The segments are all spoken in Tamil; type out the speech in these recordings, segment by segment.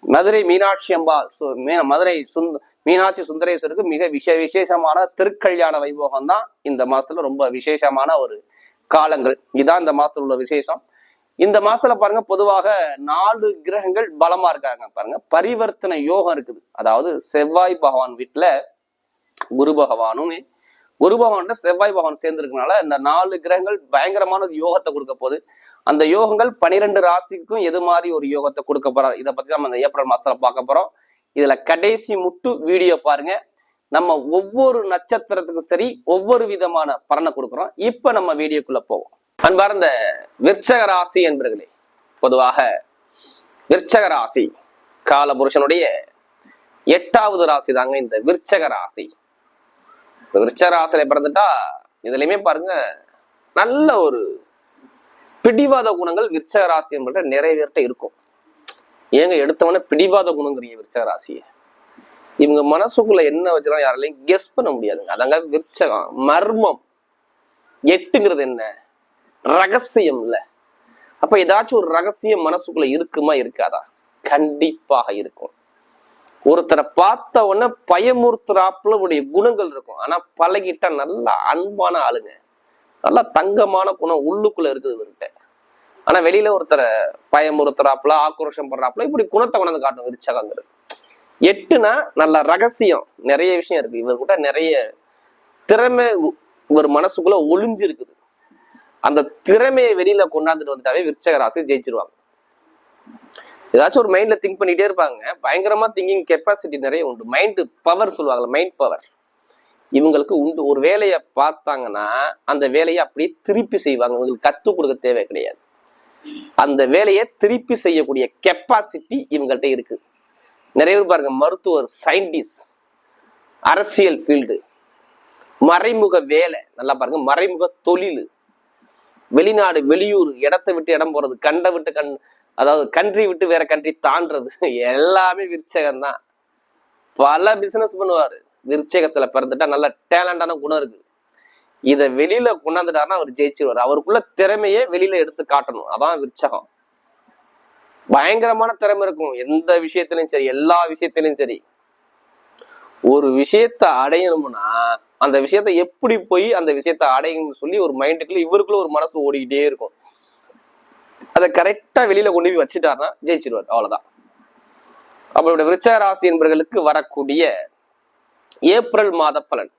மதுரை மீனாட்சி அம்பாள் சு- மதுரை சுந்த மீனாட்சி சுந்தரேஸ்வருக்கு மிக விஷ விசேஷமான திருக்கல்யாண வைபோகம் தான் இந்த மாசத்துல ரொம்ப விசேஷமான ஒரு காலங்கள். இதான் இந்த மாசத்துல உள்ள விசேஷம். இந்த மாசத்துல பாருங்க பொதுவாக நாலு கிரகங்கள் பலமா இருக்காங்க பாருங்க. பரிவர்த்தனை யோகம் இருக்குது. அதாவது செவ்வாய் பகவான் வீட்டுல குரு பகவானும் குரு பகவான் செவ்வாய் பகவான் சேர்ந்திருக்கனால இந்த நாலு கிரகங்கள் பயங்கரமான ஒரு யோகத்தை கொடுக்க போகுது. அந்த யோகங்கள் பனிரெண்டு ராசிக்கும் எது மாதிரி ஒரு யோகத்தை கொடுக்க போறாரு? இதை பத்தி நம்ம இந்த ஏப்ரல் மாசத்துல பார்க்க போறோம். இதுல கடைசி முட்டு வீடியோ பாருங்க. நம்ம ஒவ்வொரு நட்சத்திரத்துக்கும் சரி ஒவ்வொரு விதமான பலனை கொடுக்குறோம். இப்ப நம்ம வீடியோக்குள்ள போவோம். அன்பார்ந்த விற்சக ராசி என்பர்களே பொதுவாக விற்சக ராசி கால புருஷனுடைய எட்டாவது ராசி தாங்க இந்த விற்சக ராசி. இந்த பிறந்துட்டா இதுலயுமே பாருங்க நல்ல ஒரு பிடிவாத குணங்கள் விருச்சக ராசி என்பது நிறைய பேர்கிட்ட இருக்கும். ஏங்க எடுத்தவொடனே பிடிவாத குணங்கிறீங்க விருச்சக ராசியை. இவங்க மனசுக்குள்ள என்ன வச்சுக்கலாம் யாராலையும் கெஸ் பண்ண முடியாதுங்க. அதாங்க விருச்சகம் மர்மம். எட்டுங்கிறது என்ன? ரகசியம் இல்ல அப்ப ஏதாச்சும் ஒரு ரகசியம் மனசுக்குள்ள இருக்குமா இருக்காதா? கண்டிப்பாக இருக்கும். ஒருத்தரை பார்த்த உடனே பயமுறுத்துறாப்புல உடைய குணங்கள் இருக்கும். ஆனா பழகிட்டா நல்லா அன்பான ஆளுங்க. நல்லா தங்கமான குணம் உள்ளுக்குள்ள இருக்குது இவர்கிட்ட. ஆனா வெளியில ஒருத்தரை பயமுறுத்துறாப்புல ஆக்ரோஷம் பண்றாப்புல இப்படி குணத்தை கொண்டாந்து காட்டும் விருச்சகங்கிறது. எட்டுனா நல்ல ரகசியம். நிறைய விஷயம் இருக்கு. இவர்கிட்ட நிறைய திறமை இவர் மனசுக்குள்ள ஒளிஞ்சு இருக்குது அந்த திறமையை வெளியில கொண்டாந்துட்டு வந்துட்டாவே விருச்சக ராசி ஜெயிச்சிருவாங்க. ஏதாச்சும் ஒரு மைண்ட்ல திங்க் பண்ணிட்டே இருப்பாங்க. பயங்கரமா திங்கிங் கெப்பாசிட்டி நிறைய உண்டு. மைண்ட் பவர் சொல்லுவாங்கல்ல மைண்ட் பவர் இவங்களுக்கு உண்டு. ஒரு வேலையை பார்த்தாங்கன்னா அந்த வேலையை அப்படியே திருப்பி செய்வாங்க. இவங்களுக்கு கத்துக் கொடுக்க தேவை கிடையாது. அந்த வேலையை திருப்பி செய்யக்கூடிய கெப்பாசிட்டி இவங்கள்ட்ட இருக்கு. நிறைய பேர் பாருங்க மருத்துவர் சயின்டிஸ்ட் அரசியல் ஃபீல்டு மறைமுக வேலை. நல்லா பாருங்க மறைமுக தொழில். வெளிநாடு வெளியூர் இடத்தை விட்டு இடம் போறது கண்டை விட்டு கண் அதாவது கண்ட்ரி விட்டு வேற கண்ட்ரி தாண்டது எல்லாமே விருச்சகம் தான் பல பிசினஸ் பண்ணுவார். விருச்சகத்துல பிறந்துட்டா நல்ல டேலண்டான குணம் இருக்கு. இதை வெளியில கொண்டாந்துட்டாருன்னா அவர் ஜெயிச்சிருவார். அவருக்குள்ள திறமையே வெளியில எடுத்து காட்டணும். அதான் விருச்சகம். பயங்கரமான திறமை இருக்கும். எந்த விஷயத்திலையும் சரி எல்லா விஷயத்திலையும் சரி. ஒரு விஷயத்த அடையணும்னா அந்த விஷயத்த எப்படி போய் அந்த விஷயத்த அடையணும்னு சொல்லி ஒரு மைண்டுக்குள்ள இவருக்குள்ள ஒரு மனசு ஓடிக்கிட்டே இருக்கும். அதை கரெக்டா வெளியில கொண்டு போய் வச்சுட்டாருன்னா ஜெயிச்சிருவார். அவ்வளவுதான். அவருடைய விருச்சக ராசி என்பவர்களுக்கு வரக்கூடிய ஏப்ரல் மாத பலன்.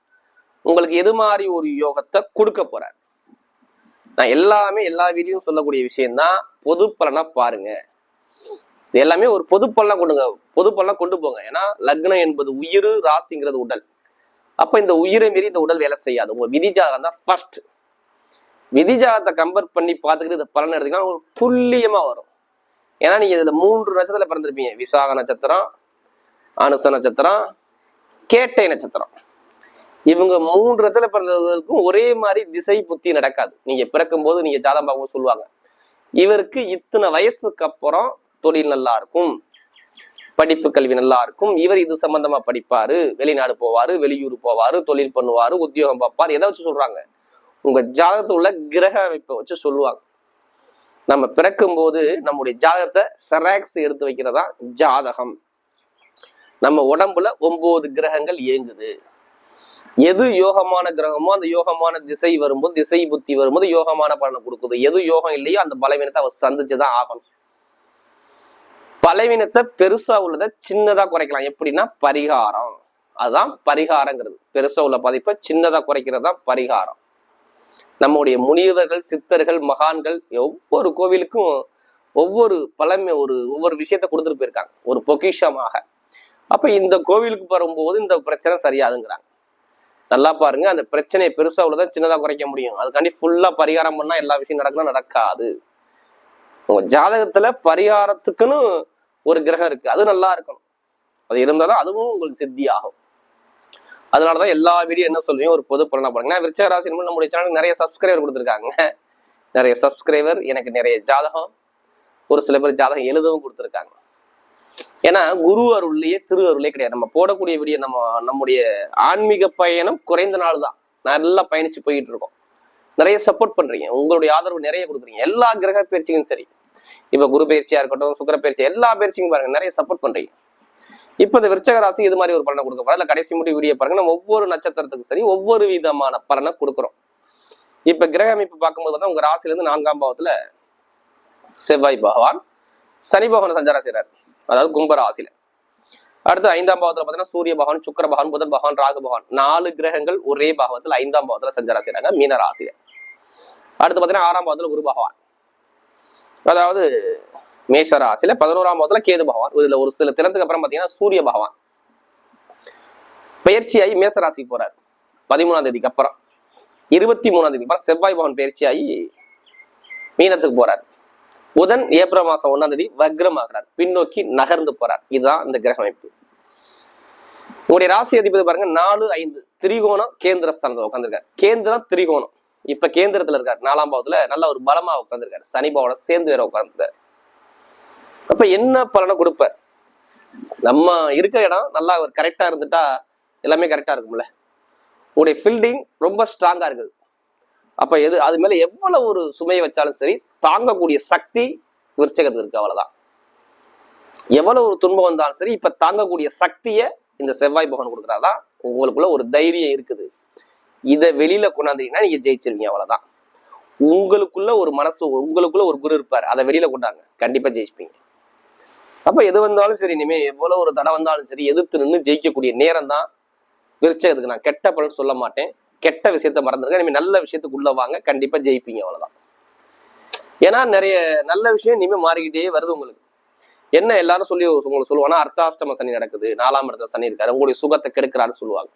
உங்களுக்கு எது மாதிரி ஒரு யோகத்தை கொடுக்க போறார்? நான் எல்லாமே எல்லா வீடியும் சொல்லக்கூடிய விஷயம்தான் பொது பலனா பாருங்க. இது எல்லாமே ஒரு பொது பலனா கொண்டுங்க பொது பலனா கொண்டு போங்க. ஏன்னா லக்னம் என்பது உயிர் ராசிங்கிறது உடல். அப்ப இந்த உயிரை மீறி இந்த உடல் வேலை செய்யாது. உங்க விதிஜாதகம் தான் ஃபர்ஸ்ட் விதிஜாதத்தை கம்பேர் பண்ணி பார்த்துக்கிட்டு இதை பலன் எடுத்தீங்கன்னா உங்களுக்கு துல்லியமாக வரும். ஏன்னா நீங்கள் இதில் மூன்று நட்சத்திரத்தில் பிறந்திருப்பீங்க. விசாக நட்சத்திரம் அனுச நட்சத்திரம் கேட்டை நட்சத்திரம். இவங்க மூன்று இடத்துல பிறந்தவர்களுக்கும் ஒரே மாதிரி திசை புத்தி நடக்காது. நீங்க பிறக்கும் போது நீங்க ஜாதம் பார்க்கும் சொல்லுவாங்க. இவருக்கு இத்தனை வயசுக்கு அப்புறம் தொழில் நல்லா இருக்கும். படிப்பு கல்வி நல்லா இருக்கும். இவர் இது சம்பந்தமா படிப்பாரு. வெளிநாடு போவாரு வெளியூர் போவாரு தொழில் பண்ணுவாரு உத்தியோகம் பார்ப்பாரு. எதை வச்சு சொல்றாங்க? உங்க ஜாதகத்தில் உள்ள கிரக அமைப்பை வச்சு சொல்லுவாங்க. நம்ம பிறக்கும் போது நம்முடைய ஜாதகத்தை செராக்ஸ் எடுத்து வைக்கிறதா ஜாதகம். நம்ம உடம்புல ஒன்பது கிரகங்கள் இயங்குது. எது யோகமான கிரகமோ அந்த யோகமான திசை வரும்போது திசை புத்தி வரும்போது யோகமான பலனை கொடுக்குது. எது யோகம் இல்லையோ அந்த பலவீனத்தை அவர் சந்திச்சுதான் ஆகணும். பலவீனத்தை பெருசா உள்ளதை சின்னதா குறைக்கலாம். எப்படின்னா பரிகாரம். அதுதான் பரிகாரங்கிறது. பெருசா உள்ள பாதிப்பை சின்னதா குறைக்கிறது தான் பரிகாரம். நம்முடைய முனிவர்கள் சித்தர்கள் மகான்கள் ஒவ்வொரு கோவிலுக்கும் ஒவ்வொரு பழமை ஒரு ஒவ்வொரு விஷயத்த கொடுத்துட்டு போயிருக்காங்க. ஒரு பொக்கிஷமாக. அப்ப இந்த கோவிலுக்கு வரும்போது இந்த பிரச்சனை சரியாதுங்கிறாங்க. நல்லா பாருங்க அந்த பிரச்சனையை பெருசா உள்ளதான் சின்னதா குறைக்க முடியும். அதுக்காண்டி ஃபுல்லா பரிகாரம் பண்ணா எல்லா விஷயம் நடக்கணும் நடக்காது. உங்க ஜாதகத்துல பரிகாரத்துக்குன்னு ஒரு கிரகம் இருக்கு. அது நல்லா இருக்கணும். அது இருந்தாதான் அதுவும் உங்களுக்கு சித்தி ஆகும் அதனாலதான் எல்லா வீடியோ என்ன சொல்றீங்க ஒரு பொது பலனா பாருங்க நான் விருச்சக ராசி நம்முடைய சேனலுக்கு நிறைய சப்ஸ்கிரைபர் கொடுத்துருக்காங்க. நிறைய சப்ஸ்கிரைபர் எனக்கு நிறைய ஜாதகம் ஒரு சில பேர் ஜாதகம் எழுதவும் கொடுத்துருக்காங்க. ஏன்னா குரு அருள்லயே திரு அருளே கிடையாது. நம்ம போடக்கூடிய வீடியோ நம்ம நம்முடைய ஆன்மீக பயணம் குறைந்த நாள் தான். நல்லா பயணிச்சு போயிட்டு இருக்கோம். நிறைய சப்போர்ட் பண்றீங்க. உங்களுடைய ஆதரவு நிறைய கொடுக்குறீங்க. எல்லா கிரக பயிற்சியும் சரி. இப்ப குரு பயிற்சியா இருக்கட்டும் சுக்கர பயிற்சி எல்லா பயிற்சியும் பாருங்க நிறைய சப்போர்ட் பண்றீங்க. இப்ப இந்த விருச்சக ராசி இது மாதிரி ஒரு பலனை கொடுக்க போறோம் கடைசி முடி வீடியோ பாருங்க. நம்ம ஒவ்வொரு நட்சத்திரத்துக்கும் சரி ஒவ்வொரு விதமான பலனை கொடுக்குறோம். இப்ப கிரக அமைப்பு பார்க்கும்போது வந்து உங்க ராசிலேருந்து நான்காம் பாவத்துல செவ்வாய் பகவான் சனி பகவான் சஞ்சாரம் செய்கிறார் அதாவது கும்ப ராசியில. அடுத்து ஐந்தாம் பாவத்துல பாத்தீங்கன்னா சூரிய பகவான் சுக்கர பகவான் புதன் பகவான் ராகு பகவான். நாலு கிரகங்கள் ஒரே பாவத்துல ஐந்தாம் பாவத்துல சஞ்சாரம் செய்கிறாங்க மீன ராசியில. அடுத்து பாத்தீங்கன்னா ஆறாம் பாவத்துல குரு பகவான். அதாவது மேஷ ராசியில பதினோராம் பாவத்துல கேது பகவான். இதுல ஒரு சில தினத்துக்கு அப்புறம் பாத்தீங்கன்னா சூரிய பகவான். பயிற்சியாகி மேச ராசிக்கு போறாரு. பதிமூணாம் தேதிக்கு அப்புறம். இருபத்தி மூணாம் தேதி அப்புறம் செவ்வாய் பவன் பயிற்சியாகி மீனத்துக்கு போறார். புதன் ஏப்ரல் மாசம் ஒன்னாம் தேதி வக்ரம் ஆகிறார் பின்னோக்கி நகர்ந்து போறார். இதுதான் இந்த கிரக அமைப்பு. உங்களுடைய ராசி அதிபதி பாருங்க நாலு ஐந்து. திரிகோணம் கேந்திர ஸ்தானத்துல உட்காந்துருக்காரு கேந்திரம் திரிகோணம். இப்ப கேந்திரத்துல இருக்காரு. நாலாம் பாவத்துல நல்ல ஒரு பலமா உட்காந்துருக்காரு சனி பாவோட சேர்ந்து வேற உட்காந்துருக்காரு அப்ப என்ன பலனை கொடுப்பார்? நம்ம இருக்கிற இடம் நல்லா ஒரு கரெக்டா இருந்துட்டா எல்லாமே கரெக்டா இருக்கும்ல. உங்களுடைய ஃபீல்டிங் ரொம்ப ஸ்ட்ராங்கா இருக்குது. அப்ப எது அது மேல எவ்வளவு ஒரு சுமையை வச்சாலும் சரி தாங்கக்கூடிய சக்தி விருச்சகத்துக்கு இருக்கு அவ்வளவுதான். எவ்வளவு ஒரு துன்பம் வந்தாலும் சரி இப்ப தாங்கக்கூடிய சக்தியை இந்த செவ்வாய் பகவான் கொடுக்குறாதான் உங்களுக்குள்ள ஒரு தைரியம் இருக்குது. இதை வெளியில கொண்டாந்தீங்கன்னா நீங்க ஜெயிச்சிருவீங்க அவ்வளவுதான். உங்களுக்குள்ள ஒரு மனசு உங்களுக்குள்ள ஒரு குரு இருப்பார். அதை வெளியில கொண்டாங்க. கண்டிப்பா ஜெயிச்சுப்பீங்க. அப்ப எது வந்தாலும் சரி இனிமே எவ்வளவு ஒரு தடை வந்தாலும் சரி எதிர்த்து நின்று ஜெயிக்கக்கூடிய நேரம் தான் விருச்சகத்துக்கு நான் கெட்ட பலன் சொல்ல மாட்டேன். கெட்ட விஷயத்த மறந்துருங்க. இனிமே நல்ல விஷயத்துக்கு உள்ள வாங்க. கண்டிப்பா ஜெயிப்பீங்க அவ்வளவுதான். ஏன்னா நிறைய நல்ல விஷயம் இனிமே மாறிக்கிட்டே வருது உங்களுக்கு. என்ன எல்லாரும் சொல்லி உங்களுக்கு சொல்லுவாங்கன்னா அர்த்தாஷ்டம சனி நடக்குது. நாலாம் இடத்துல சனி இருக்காரு. உங்களுடைய சுகத்தை கெடுக்கிறான்னு சொல்லுவாங்க.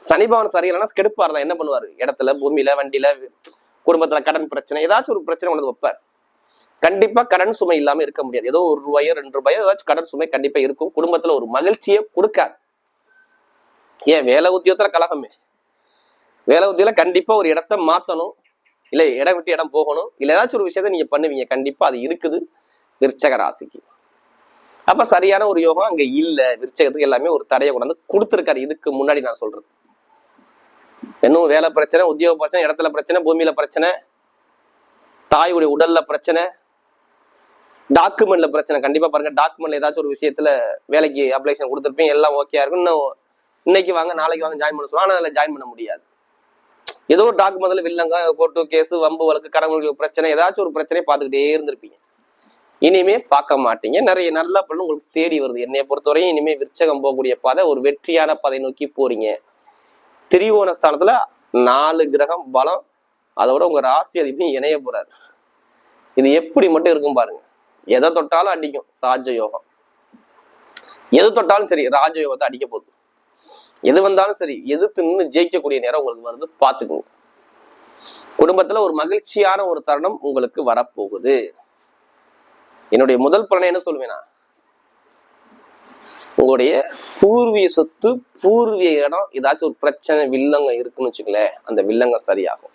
சனி பவன் சரியில்லைன்னா கெடுப்பார் தான் என்ன பண்ணுவாரு? இடத்துல பூமியில வண்டியில குடும்பத்துல கடன் பிரச்சனை ஏதாச்சும் ஒரு பிரச்சனை கொண்டு வைப்பார். கண்டிப்பா கடன் சுமை இல்லாம இருக்க முடியாது. ஏதோ ஒரு ரூபாயோ ரெண்டு ரூபாயோ ஏதாச்சும் கடன் சுமை கண்டிப்பா இருக்கும். குடும்பத்துல ஒரு மகிழ்ச்சியை கொடுக்காது. ஏன்? வேலை உத்தியோகத்துல கலகமே வேலை உத்தியில கண்டிப்பா ஒரு இடத்த மாத்தணும். இல்ல இடம் விட்டு இடம் போகணும். இல்ல ஏதாச்சும் ஒரு விஷயத்த நீங்க பண்ணுவீங்க. கண்டிப்பா அது இருக்குது. விருச்சக ராசிக்கு. அப்ப சரியான ஒரு யோகம் அங்க இல்ல. விருச்சகத்துக்கு எல்லாமே ஒரு தடையை கொண்டாந்து கொடுத்துருக்காரு. இதுக்கு முன்னாடி நான் சொல்றது. இன்னும் வேலை பிரச்சனை உத்தியோக பிரச்சனை இடத்துல பிரச்சனை பூமியில பிரச்சனை தாயுடைய உடல்ல பிரச்சனை டாக்குமெண்ட்ல பிரச்சனை. கண்டிப்பா பாருங்க டாக்குமெண்ட்ல ஏதாச்சும் ஒரு விஷயத்துல வேலைக்கு அப்ளிகேஷன் கொடுத்துருப்பீங்க எல்லாம் ஓகே இருக்கும். இன்னும் இன்னைக்கு வாங்க நாளைக்கு வாங்க ஜாயின் பண்ண சொல்லுவாங்க. அதில் ஜாயின் பண்ண முடியாது. ஏதோ ஒரு டாக்குமெண்ட்ல வில்லங்க கோர்ட்டு கேஸ் வம்பு வழக்கு கடவுளுக்கு பிரச்சனை ஏதாச்சும் ஒரு பிரச்சனையை பார்த்துக்கிட்டே இருந்திருப்பீங்க. இனிமே பார்க்க மாட்டீங்க. நிறைய நல்ல பலன் உங்களுக்கு தேடி வருது. என்னைய பொறுத்தவரையும் இனிமே விற்சகம் போகக்கூடிய பாதை ஒரு வெற்றியான பாதை நோக்கி போறீங்க. திரிவோண ஸ்தானத்துல நாலு கிரகம் பலம். அதோட உங்க ராசி அதிபதி இணைய போறாரு. இது எப்படி மட்டும் இருக்கும் பாருங்க. எதை தொட்டாலும் அடிக்கும் ராஜயோகம். எது தொட்டாலும் சரி ராஜயோகத்தை அடிக்க போகுது. எது வந்தாலும் சரி எதிர்த்து நின்று ஜெயிக்கக்கூடிய நேரம் உங்களுக்கு வருது பார்த்துக்கோங்க. குடும்பத்துல ஒரு மகிழ்ச்சியான ஒரு தருணம் உங்களுக்கு வரப்போகுது. என்னுடைய முதல் பலனை என்ன சொல்லுவேனா உங்களுடைய பூர்வீக சொத்து பூர்வீக இடம் ஏதாச்சும் ஒரு பிரச்சனை வில்லங்க இருக்குன்னு வச்சுக்கலேன் அந்த வில்லங்க சரியாகும்.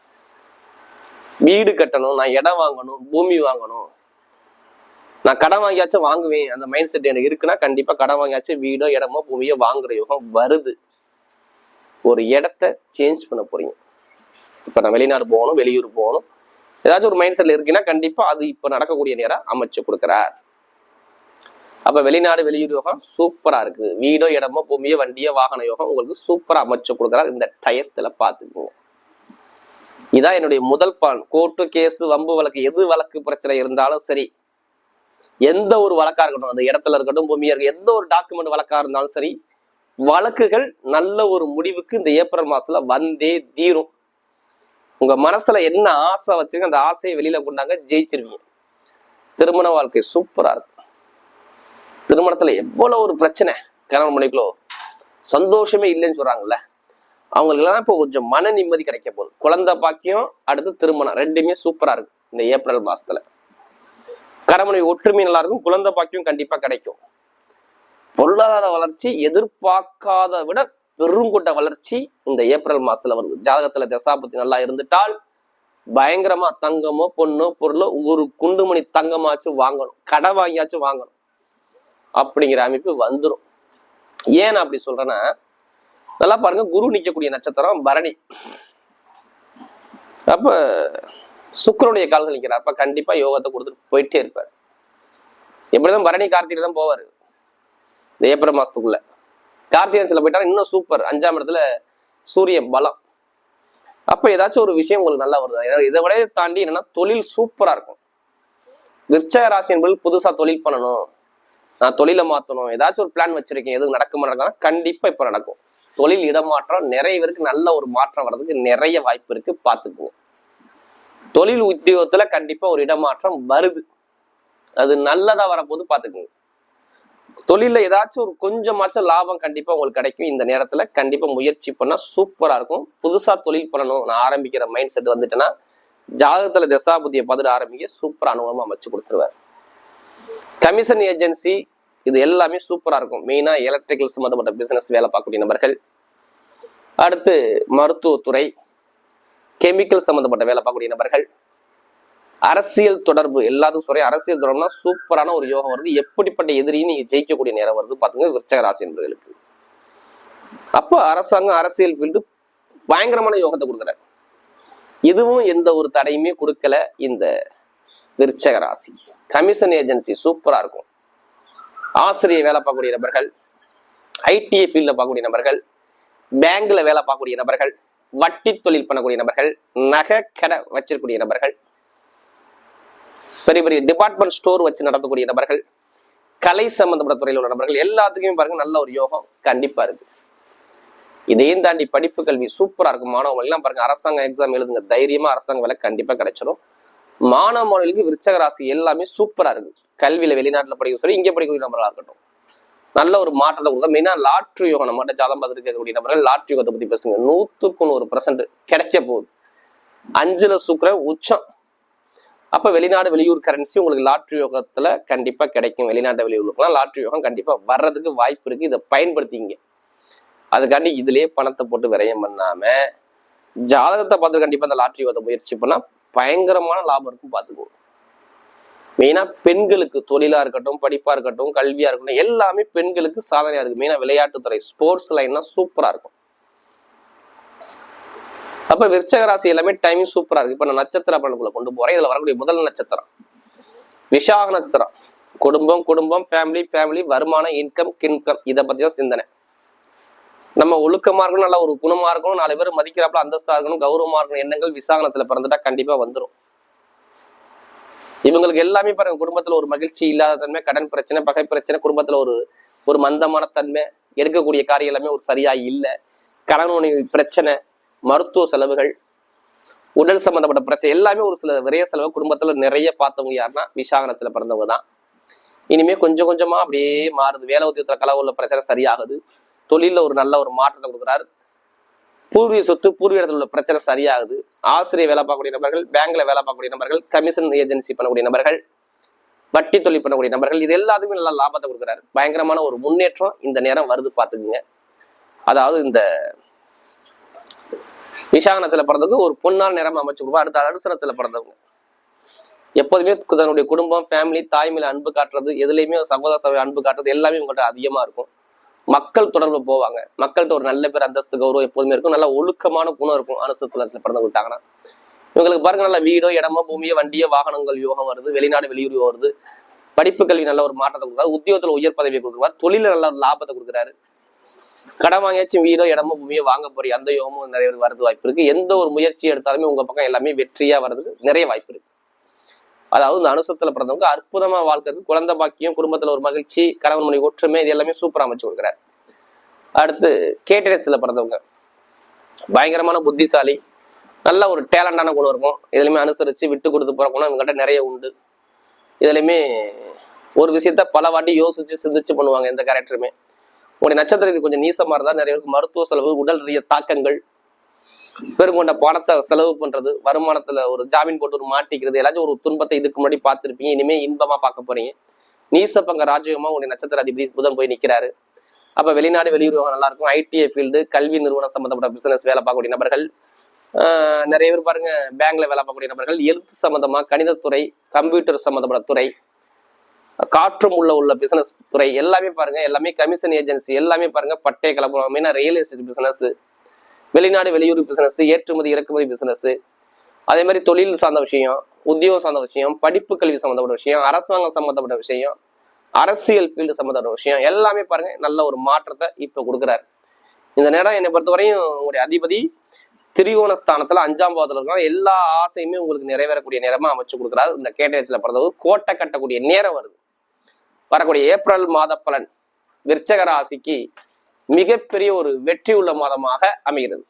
வீடு கட்டணும் நான் இடம் வாங்கணும் பூமி வாங்கணும் நான் கடன் வாங்கியாச்சும் வாங்குவேன். அந்த மைண்ட் செட் எனக்கு இருக்குன்னா கண்டிப்பா கடன் வாங்கியாச்சும் வீடோ இடமோ பூமியோ வாங்குற யோகம் வருது. ஒரு இடத்த சேஞ்ச் பண்ண போறீங்க. இப்ப நான் வெளிநாடு போகணும் வெளியூர் போகணும். ஏதாச்சும் ஒரு மைண்ட் செட்ல இருக்குன்னா கண்டிப்பா அது இப்ப நடக்கக்கூடிய நேரம் அமைச்சு கொடுக்குறார். அப்ப வெளிநாடு வெளியூர் யோகம் சூப்பரா இருக்கு வீடோ இடமோ பூமியோ வண்டியோ வாகன யோகம் உங்களுக்கு சூப்பரா அமைச்சு கொடுக்குறார். இந்த டயத்துல பாத்துக்கோங்க இதான் என்னுடைய முதல் பான். கோர்ட்டு கேஸ் வம்பு வழக்கு எது வழக்கு பிரச்சனை இருந்தாலும் சரி. எந்த ஒரு வழக்கா இருக்கட்டும் அந்த இடத்துல இருக்கட்டும் பூமியா இருக்கட்டும் எந்த ஒரு டாக்குமெண்ட் வழக்கா இருந்தாலும் சரி வழக்குகள் நல்ல ஒரு முடிவுக்கு இந்த ஏப்ரல் மாசத்துல வந்தே தீரும். உங்க மனசுல என்ன ஆசை வச்சுங்க அந்த ஆசையை வெளியில கொண்டாங்க ஜெயிச்சிருவீங்க. திருமண வாழ்க்கை சூப்பரா இருக்கும். திருமணத்துல எவ்வளவு ஒரு பிரச்சனை கணவன் மனைவிக்குள்ளோ. சந்தோஷமே இல்லைன்னு சொல்றாங்கல்ல. அவங்களுக்கெல்லாம் இப்போ கொஞ்சம் மன நிம்மதி கிடைக்க போகுது. குழந்தை பாக்கியம் அடுத்து திருமணம் ரெண்டுமே சூப்பரா இருக்கு இந்த ஏப்ரல் மாசத்துல. கணவனை ஒற்றுமை நல்லா இருக்கும் குழந்தை பாக்கியம் கண்டிப்பா கிடைக்கும். பொருளாதார வளர்ச்சி எதிர்பார்க்காத விட பெருங்கொண்ட வளர்ச்சி இந்த ஏப்ரல் மாசத்துல வருது. ஜாதகத்துல தசாபத்தி நல்லா இருந்துட்டால் பயங்கரமா தங்கமோ பொண்ணோ பொருளோ ஒரு குண்டுமணி தங்கமாச்சும் வாங்கணும். கடை வாங்கியாச்சும் வாங்கணும். அப்படிங்கிற அமைப்பு வந்துடும் ஏன் அப்படி சொல்றேன்னா நல்லா பாருங்க குரு நிக்கக்கூடிய நட்சத்திரம் பரணி. அப்ப சுக்கரனுடைய கால்கள் நிற்கிறார் அப்ப கண்டிப்பா யோகத்தை கொடுத்துட்டு போயிட்டே இருப்பார். எப்படிதான் பரணி கார்த்திகை தான் போவார். இந்த ஏப்ரல் மாசத்துக்குள்ள கார்த்திகேயன்ஸ்ல போயிட்டா இன்னும் சூப்பர் அஞ்சாம் இடத்துல சூரியன் பலம். அப்ப ஏதாச்சும் ஒரு விஷயம் உங்களுக்கு நல்லா வருது? இதை- விட தாண்டி என்னன்னா தொழில் சூப்பரா இருக்கும். விருச்சக ராசி என்பது புதுசா தொழில் பண்ணணும். நான் தொழிலை மாத்தணும். ஏதாச்சும் ஒரு பிளான் வச்சிருக்கேன். எதுவும் நடக்குமா நடக்கலாம் கண்டிப்பா இப்ப நடக்கும். தொழில் இடமாற்றம் நிறைய பேருக்கு நல்ல ஒரு மாற்றம் வர்றதுக்கு நிறைய வாய்ப்பு இருக்கு. பார்த்துக்குவோம் தொழில் உத்தியோகத்துல கண்டிப்பா ஒரு இடமாற்றம் வருது. அது நல்லதா வரப்போது பாத்துக்கோங்க. தொழில ஏதாச்சும் ஒரு கொஞ்சமாச்சும் லாபம் கண்டிப்பா உங்களுக்கு கிடைக்கும். இந்த நேரத்துல கண்டிப்பா முயற்சி பண்ணா சூப்பரா இருக்கும். புதுசா தொழில் பண்ணணும். நான் ஆரம்பிக்கிற மைண்ட் செட் வந்துட்டேன்னா ஜாதகத்துல தசாபுத்தியை பார்த்துட்டு ஆரம்பிக்க சூப்பர் அனுபவமா அமைச்சு கொடுத்துருவார். கமிஷன் ஏஜென்சி இது எல்லாமே சூப்பரா இருக்கும். மெயினா எலக்ட்ரிக்கல் சம்மந்தப்பட்ட பிசினஸ் வேலை பார்க்கக்கூடிய நபர்கள். அடுத்து மருத்துவத்துறை. கெமிக்கல் சம்மந்தப்பட்ட வேலை பார்க்கக்கூடிய நபர்கள் அரசியல் தொடர்பு எல்லாத்துக்கும் சொல்றேன் அரசியல் தொடர்புனா சூப்பரான ஒரு யோகம் வருது. எப்படிப்பட்ட எதிரியும் நீங்க ஜெயிக்கக்கூடிய நேரம் வருது பாத்துங்க விருச்சக ராசி என்பவர்களுக்கு. அப்போ அரசாங்கம் அரசியல் ஃபீல்டு பயங்கரமான யோகத்தை கொடுக்குற இதுவும் எந்த ஒரு தடையுமே கொடுக்கல இந்த விருச்சக ராசி. கமிஷன் ஏஜென்சி சூப்பரா இருக்கும். ஆசிரியர் வேலை பார்க்கக்கூடிய நபர்கள் ஐடிஐ ஃபீல்டில் பார்க்கக்கூடிய நபர்கள் பேங்க்ல வேலை பார்க்கக்கூடிய நபர்கள் வட்டி தொழில் பண்ணக்கூடிய நபர்கள் நகை கடை வச்சிருக்கூடிய நபர்கள் பெரிய பெரிய டிபார்ட்மெண்ட் ஸ்டோர் வச்சு நடத்தக்கூடிய நபர்கள் கலை சம்பந்தப்பட்ட துறையில் உள்ள நபர்கள் எல்லாத்துக்குமே பாருங்க நல்ல ஒரு யோகம் கண்டிப்பா இருக்கு. இதையும் தாண்டி படிப்பு கல்வி சூப்பரா இருக்கும். மாணவர்கள் எல்லாம் பாருங்க அரசாங்க எக்ஸாம் எழுதுங்க தைரியமா அரசாங்க வேலை கண்டிப்பா கிடைச்சிடும் மாணவ மாணவர்களுக்கு விருச்சக ராசி எல்லாமே சூப்பரா இருக்கு. கல்வியில வெளிநாட்டுல படிக்க சொல்லி இங்க படிக்கக்கூடிய நபர்களா இருக்கட்டும். நல்ல ஒரு மாற்றத்தை கொடுத்தா மெயினா லாட்ரி யோகம் நம்மகிட்ட ஜாதம் பார்த்துட்டு இருக்கக்கூடிய நபர்கள் லாட்ரி யோகத்தை பத்தி பேசுங்க. நூத்துக்கு நூறு பர்சன்ட் கிடைக்க போகுது அஞ்சுல சுக்கிரன் உச்சம். அப்ப வெளிநாடு வெளியூர் கரன்சி உங்களுக்கு லாட்ரி யோகத்துல கண்டிப்பா கிடைக்கும். வெளிநாட்டு வெளியூருக்குலாம் லாட்ரி யோகம் கண்டிப்பா வர்றதுக்கு வாய்ப்பு இருக்கு. இதை பயன்படுத்திங்க. அதுக்காண்டி இதுலயே பணத்தை போட்டு விரயம் பண்ணாம ஜாதகத்தை பார்த்து கண்டிப்பா அந்த லாட்ரி யோகத்தை முயற்சி பண்ணா பயங்கரமான லாபம் இருக்கும் பார்த்துக்கோ மெயினா பெண்களுக்கு தொழிலா இருக்கட்டும் படிப்பா இருக்கட்டும் கல்வியா இருக்கட்டும் எல்லாமே பெண்களுக்கு சாதனையா இருக்கு. மெயினா விளையாட்டுத்துறை ஸ்போர்ட்ஸ் லைன்னா சூப்பரா இருக்கும். அப்ப விருச்சக ராசி எல்லாமே டைமிங் சூப்பரா இருக்கு. இப்ப நான் நட்சத்திர பலனுக்குள்ள கொண்டு போறேன். இதுல வரக்கூடிய முதல் நட்சத்திரம். விஷாக நட்சத்திரம். குடும்பம் குடும்பம் ஃபேமிலி ஃபேமிலி வருமானம் இன்கம் கின்கம். இதை பத்தி தான் சிந்தனை. நம்ம ஒழுக்கமா இருக்கணும் நல்ல ஒரு குணமா இருக்கணும் நாலு பேர் மதிக்கிறாப்புல அந்தஸ்தா இருக்கணும் கௌரவமா இருக்கணும் எண்ணங்கள் விசாகனத்துல பிறந்துட்டா கண்டிப்பா வந்துடும் இவங்களுக்கு எல்லாமே பாருங்க குடும்பத்துல ஒரு மகிழ்ச்சி இல்லாத தன்மை கடன் பிரச்சனை பகை பிரச்சனை குடும்பத்துல ஒரு ஒரு மந்தமான தன்மை எடுக்கக்கூடிய காரியம் எல்லாமே ஒரு சரியா இல்லை. கடன் பிரச்சனை மருத்துவ செலவுகள் உடல் சம்பந்தப்பட்ட பிரச்சனை எல்லாமே ஒரு சில விரைய செலவு குடும்பத்துல நிறைய பார்த்தவங்க யாருன்னா விசாகனத்துல பிறந்தவங்க தான். இனிமே கொஞ்சம் கொஞ்சமா அப்படியே மாறுது. வேலை உத்தியத்துல கலவுள்ள பிரச்சனை சரியாகுது. தொழில ஒரு நல்ல ஒரு மாற்றத்தை கொடுக்குறாரு. பூர்வீக சொத்து பூர்வீக இடத்துல உள்ள பிரச்சனை சரியாகுது. ஆசிரியர் வேலை பார்க்கக்கூடிய நபர்கள் பேங்க்ல வேலை பார்க்கக்கூடிய நபர்கள் கமிஷன் ஏஜென்சி பண்ணக்கூடிய நபர்கள் வட்டி தொழில் பண்ணக்கூடிய நபர்கள் இது எல்லாத்துக்குமே நல்லா லாபத்தை கொடுக்குறாரு. பயங்கரமான ஒரு முன்னேற்றம் இந்த நேரம் வருது பார்த்துக்குங்க. அதாவது இந்த விசாகனத்தில் பிறந்தவங்க ஒரு பொன்னால் நேரம் அமைச்சு கொடுப்பா அடுத்த அடுசனத்துல பிறந்தவங்க. எப்போதுமே தன்னுடைய குடும்பம் ஃபேமிலி தாய் அன்பு காட்டுறது எதுலையுமே சகோதர சபை அன்பு காட்டுறது எல்லாமே உங்கள்கிட்ட அதிகமாக இருக்கும். மக்கள் தொடர்பு போவாங்க. மக்கள்கிட்ட ஒரு நல்ல பேர் அந்தஸ்து கௌரவம் எப்போதுமே இருக்கும். நல்ல ஒழுக்கமான குணம் இருக்கும். அனுசத்துல பிறந்து விட்டாங்கன்னா இவங்களுக்கு பாருங்க நல்ல வீடோ இடமோ பூமியோ வண்டியோ வாகனங்கள் யோகம் வருது. வெளிநாடு வெளியூர் வருது. படிப்பு கல்வி நல்ல ஒரு மாற்றத்தை கொடுக்குறாரு. உத்தியோகத்துல உயர் பதவியை கொடுக்குறாரு. தொழில நல்ல ஒரு லாபத்தை கொடுக்குறாரு. கடன் வாங்கியாச்சும் வீடோ இடமோ பூமியோ வாங்க போற அந்த யோகமும் நிறைய வருது வாய்ப்பு இருக்கு. எந்த ஒரு முயற்சி எடுத்தாலுமே உங்க பக்கம் எல்லாமே வெற்றியா வர்றதுக்கு நிறைய வாய்ப்பு இருக்கு. அதாவது இந்த அனுசத்துல பிறந்தவங்க அற்புதமா வாழ்க்கறதுக்கு குழந்தை பாக்கியம் குடும்பத்துல ஒரு மகிழ்ச்சி கணவன் மணி ஒற்றுமை இது எல்லாமே சூப்பரா அமைச்சு கொடுக்குறாரு. அடுத்து கேட்டரேட்ஸ்ல பிறந்தவங்க. பயங்கரமான புத்திசாலி நல்ல ஒரு டேலண்டான குணம் இருக்கும். இதுலையுமே அனுசரிச்சு விட்டு கொடுத்து போற குணம் இவங்ககிட்ட நிறைய உண்டு. இதுலையுமே ஒரு விஷயத்த பல வாட்டி யோசிச்சு சிந்திச்சு பண்ணுவாங்க எந்த கேரக்டருமே உங்களுடைய நட்சத்திரத்துக்கு கொஞ்சம் நீசமா இருந்தா நிறைய பேருக்கு மருத்துவ செலவு உடல் ரீதிய தாக்கங்கள் பெருங்கொண்ட பணத்தை செலவு பண்றது வருமானத்துல ஒரு ஜாமீன் போட்டு ஒரு மாட்டிக்கிறது எல்லாச்சும் ஒரு துன்பத்தை இதுக்கு முன்னாடி பார்த்துருப்பீங்க இனிமே இன்பமா பார்க்க போறீங்க. நீசப்பங்க ராஜயோகமா உடைய நட்சத்திர அதிபதி புதன் போய் நிக்கிறாரு. அப்ப வெளிநாடு வெளியுறவு நல்லா இருக்கும் ஐடிஐ ஃபீல்டு கல்வி நிறுவனம் சம்பந்தப்பட்ட பிசினஸ் வேலை பார்க்கக்கூடிய நபர்கள் நிறைய பேர் பாருங்க பேங்க்ல வேலை பார்க்கக்கூடிய நபர்கள் எழுத்து சம்பந்தமா கணிதத்துறை கம்ப்யூட்டர் சம்பந்தப்பட்ட துறை காற்றும் உள்ள உள்ள பிசினஸ் துறை எல்லாமே பாருங்க எல்லாமே கமிஷன் ஏஜென்சி எல்லாமே பாருங்க பட்டை கலப்புறம் மெயினா ரியல் எஸ்டேட் பிசினஸ் வெளிநாடு வெளியூர் பிசினஸ் ஏற்றுமதி இறக்குமதி பிசினஸ் அதே மாதிரி தொழில் சார்ந்த விஷயம் உத்தியோகம் சார்ந்த விஷயம் படிப்பு கல்வி சம்பந்தப்பட்ட விஷயம் அரசாங்கம் சம்மந்தப்பட்ட விஷயம் அரசியல் ஃபீல்டு சம்பந்தப்பட்ட விஷயம் எல்லாமே பாருங்க நல்ல ஒரு மாற்றத்தை இப்ப கொடுக்குறாரு. இந்த நேரம் என்னை பொறுத்தவரையும் உங்களுடைய அதிபதி திரிகோண ஸ்தானத்துல அஞ்சாம் பாவத்துல இருக்கலாம் எல்லா ஆசையுமே உங்களுக்கு நிறைவேறக்கூடிய நேரமா அமைச்சு கொடுக்குறாரு. இந்த கேட்டேஜ்ல பிறந்தவங்க கோட்டை கட்டக்கூடிய நேரம் வருது. வரக்கூடிய ஏப்ரல் மாத பலன் விற்சக ராசிக்கு மிகப்பெரிய ஒரு வெற்றி உள்ள மாதமாக அமைகிறது.